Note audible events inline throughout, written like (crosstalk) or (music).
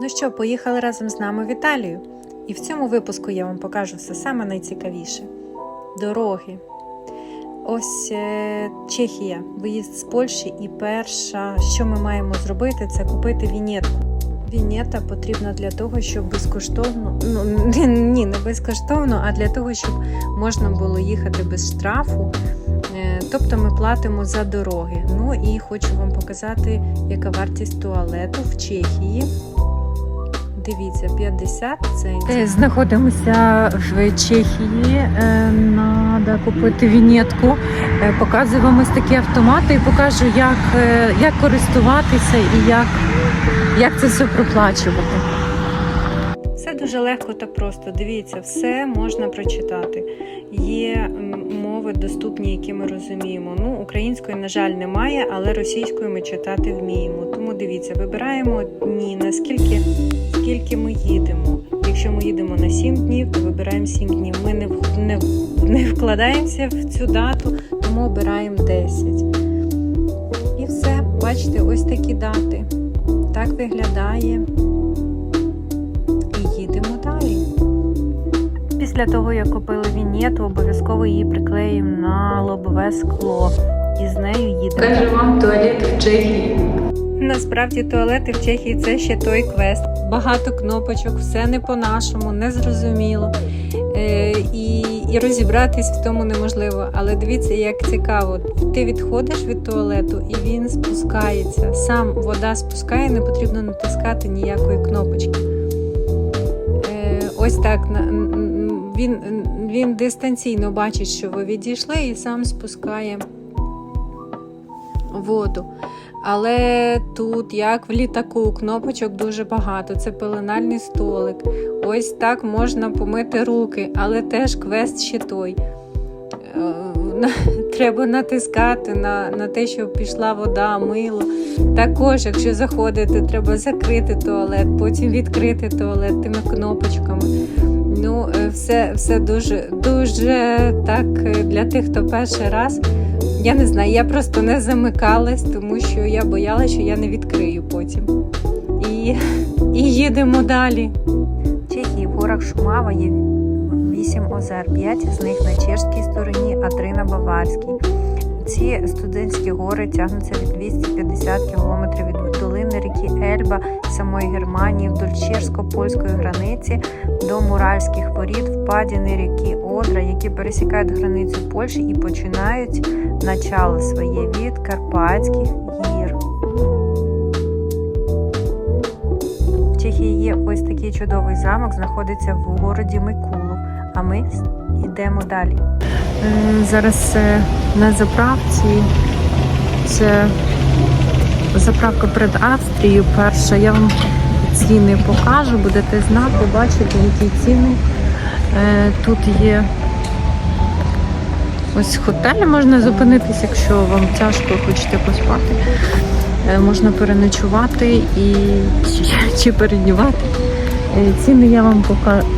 Ну що, поїхали разом з нами в Італію. І в цьому випуску я вам покажу все саме найцікавіше: дороги. Ось е, Чехія, виїзд з Польщі, і перше, що ми маємо зробити, це купити вінєтку. Вінєта потрібна для того, щоб безкоштовно, ну (laughs) ні, не безкоштовно, а для того, щоб можна було їхати без штрафу. Е, Тобто ми платимо за дороги. Ну і хочу вам показати, яка вартість туалету в Чехії. Дивіться, 50 центів. Знаходимося в Чехії. Треба купити вінетку. Е, Показую вам ось такі автомати і покажу, як, е, як користуватися і як, як це все проплачувати. Все дуже легко та просто. Дивіться, все можна прочитати. Є мови доступні, які ми розуміємо. Ну, української, на жаль, немає, але російською ми читати вміємо. Тому дивіться, вибираємо дні, наскільки скільки ми їдемо. Якщо ми їдемо на 7 днів, то вибираємо 7 днів. Ми не, не, не вкладаємося в цю дату, тому обираємо 10. І все, бачите, ось такі дати. Так виглядає. І їдемо далі. Після того, як купили вінєту, обов'язково її приклеїмо на лобове скло. І з нею їдемо. Покажу вам туалет в Чехії. Насправді туалети в Чехії це ще той квест. Багато кнопочок, все не по-нашому, не зрозуміло. Е, і, і розібратись в тому неможливо. Але дивіться, як цікаво. Ти відходиш від туалету і він спускається. Сам вода спускає, не потрібно натискати ніякої кнопочки. Е, ось так. Він, він дистанційно бачить, що ви відійшли, і сам спускає воду. Але тут, як в літаку, кнопочок дуже багато. Це пеленальний столик. Ось так можна помити руки, але теж квест ще той. Треба натискати на, на те, щоб пішла вода, мило. Також, якщо заходити, треба закрити туалет, потім відкрити туалет тими кнопочками. Ну, е, все, все дуже, дуже так е, для тих, хто перший раз. Я не знаю, я просто не замикалась, тому що я боялася, що я не відкрию потім. І, і їдемо далі. Чехії в горах Шумава є вісім озер, п'ять з них на чешській стороні, а три на баварській. Ці студентські гори тягнуться від 250 кілометрів від долини ріки Ельба самої Германії вдоль чешсько-польської границі до Муральських воріт, впадіни ріки Одра, які пересікають границю Польщі і починають начало своє від Карпатських гір. В Чехії є ось такий чудовий замок, знаходиться в городі Микулов. А ми йдемо далі. Зараз е, на заправці це заправка перед Австрією. Перша я вам ціни покажу, будете знати, бачити, які ціни. Е, Тут є ось хотелі можна зупинитись, якщо вам тяжко хочете поспати. Е, Можна переночувати і (laughs) чи переднювати. Е, Ціни я вам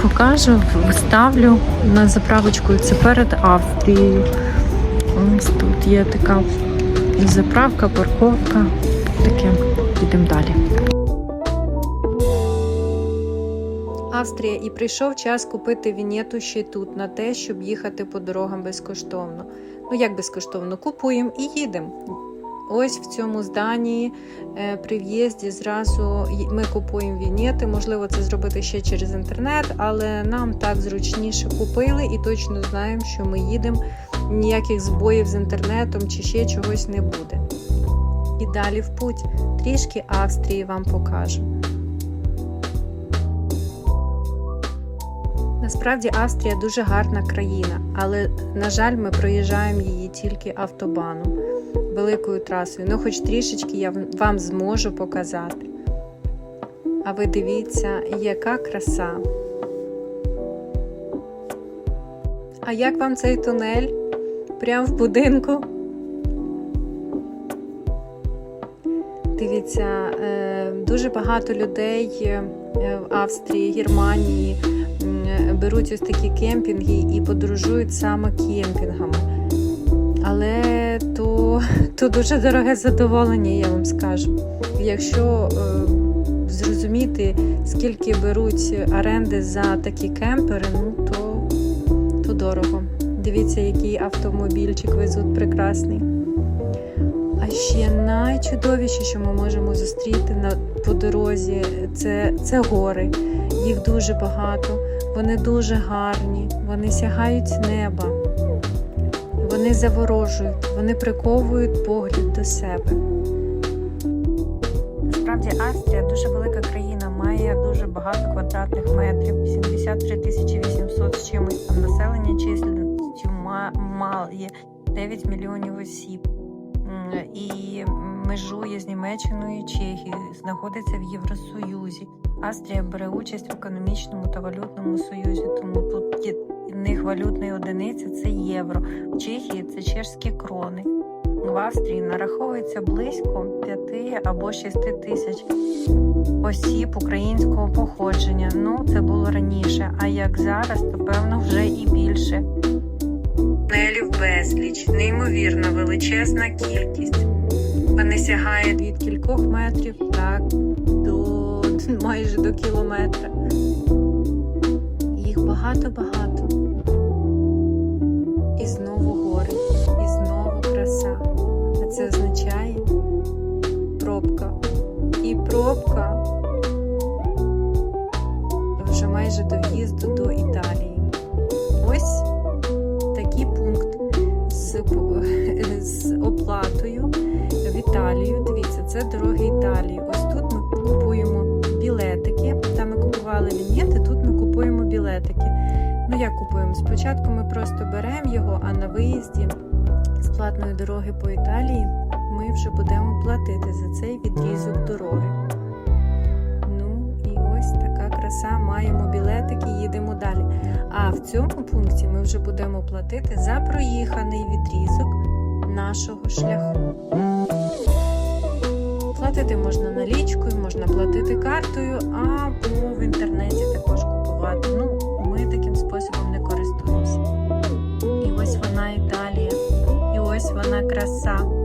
покажу, вставлю на заправочку. Це перед Австрією. Ось тут є така заправка, парковка. Таке. Йдемо далі. Австрія і прийшов час купити вінєту ще тут на те, щоб їхати по дорогам безкоштовно. Ну як безкоштовно? Купуємо і їдемо. Ось в цьому зданні е, при в'їзді зразу ми купуємо вінєти. Можливо, це зробити ще через інтернет, але нам так зручніше купили і точно знаємо, що ми їдемо. Ніяких збоїв з інтернетом чи ще чогось не буде. І далі в путь. Трішки Австрії вам покажу. Насправді Австрія дуже гарна країна, але, на жаль, ми проїжджаємо її тільки автобаном, великою трасою. Ну, хоч трішечки я вам зможу показати. А ви дивіться, яка краса. А як вам цей тунель? Прямо в будинку? Дивіться, е, дуже багато людей е, в Австрії, Германії беруть ось такі кемпінги і подорожують саме кемпінгами. Але то, то дуже дороге задоволення, я вам скажу. Якщо е, зрозуміти, скільки беруть оренди за такі кемпери, ну то, то дорого. Дивіться, який автомобільчик везуть прекрасний. А ще найчудовіше, що ми можемо зустріти на, по дорозі, це, це гори. Їх дуже багато, вони дуже гарні, вони сягають неба, вони заворожують, вони приковують погляд до себе. Насправді Австрія дуже велика країна, має дуже багато квадратних метрів, 73 тисячі 800 з чимось там населення численністю має 9 мільйонів осіб і межує з Німеччиною і Чехією, знаходиться в Євросоюзі. Австрія бере участь в економічному та валютному союзі, тому тут є валютної одиниці це євро. В Чехії це чешські крони. В Австрії нараховується близько 5 або 6 тисяч осіб українського походження. Ну, це було раніше. А як зараз, то певно вже і більше. Тунелів безліч, неймовірно величезна кількість. Вони сягають від кількох метрів так до майже до кілометра. Їх багато-багато. Це означає пробка. І пробка вже майже до в'їзду до Італії. Ось такий пункт з, з оплатою в Італію. Дивіться, це дороги Італії. Ось тут ми купуємо білетики. Там ми купували вінєти, тут ми купуємо білетики. Ну як купуємо? Спочатку ми просто беремо його, а на виїзді з платної дороги по Італії ми вже будемо платити за цей відрізок дороги. Ну і ось така краса. Маємо білетики, їдемо далі. А в цьому пункті ми вже будемо платити за проїханий відрізок нашого шляху. Платити можна налічкою, можна платити картою, або в інтернеті також купувати. Ну, краса.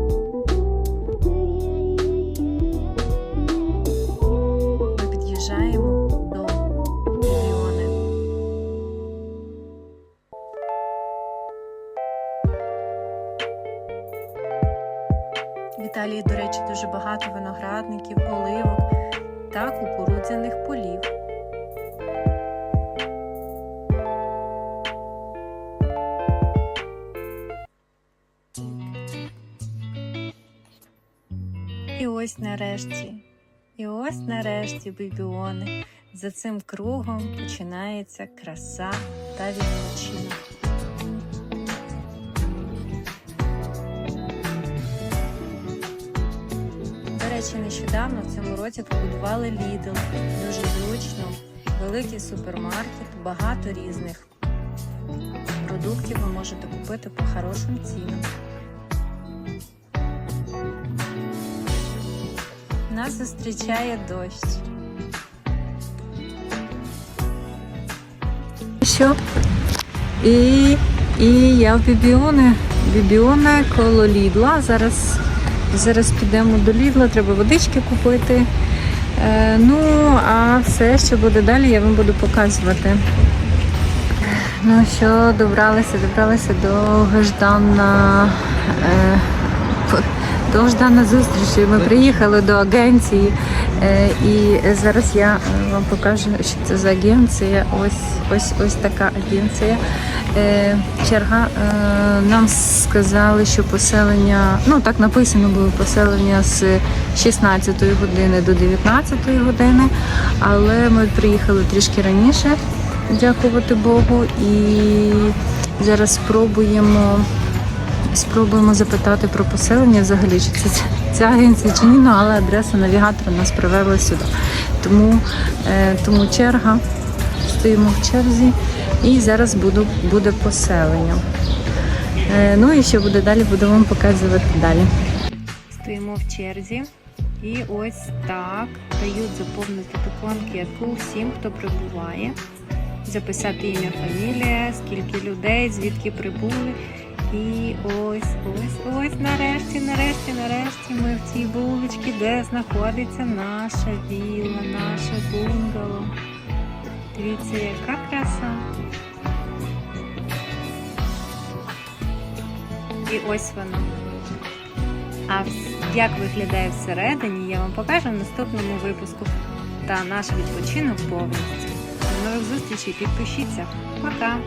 Ось нарешті, і ось нарешті, бібіони, за цим кругом починається краса та відпочинок. До речі, нещодавно в цьому році побудували Lidl. Дуже зручно, великий супермаркет, багато різних продуктів ви можете купити по хорошим цінам. Нас зустрічає дощ. Що? І, і я в Бібіоне. Бібіоне коло Лідла. Зараз, зараз підемо до Лідла, треба водички купити. Е, ну, а все, що буде далі, я вам буду показувати. Ну що, добралися, добралися довгожданна, е, довгожданна зустріч. Ми приїхали до агенції, е, і зараз я е, вам покажу, що це за агенція. Ось ось ось така агенція. Е, черга. Е, нам сказали, що поселення, ну так написано було поселення з 16 години до 19 години, але ми приїхали трішки раніше дякувати Богу. І зараз спробуємо, спробуємо запитати про поселення взагалі, чи це ця агенція чи ні, ну, але адреса навігатора нас привела сюди. Тому, е, тому черга, стоїмо в черзі і зараз буду, буде поселення. Е, ну і що буде далі, буду вам показувати далі. Стоїмо в черзі. І ось так дають заповнити таку анкетку всім, хто прибуває записати ім'я, фамілія, скільки людей, звідки прибули. І ось, ось, ось, нарешті, нарешті, нарешті ми в цій вуличці, де знаходиться наша вілла, наше бунгало. Дивіться, яка краса. І ось воно. А як виглядає всередині, я вам покажу в наступному випуску та наш відпочинок повністю. До нових зустрічей, підпишіться. Пока!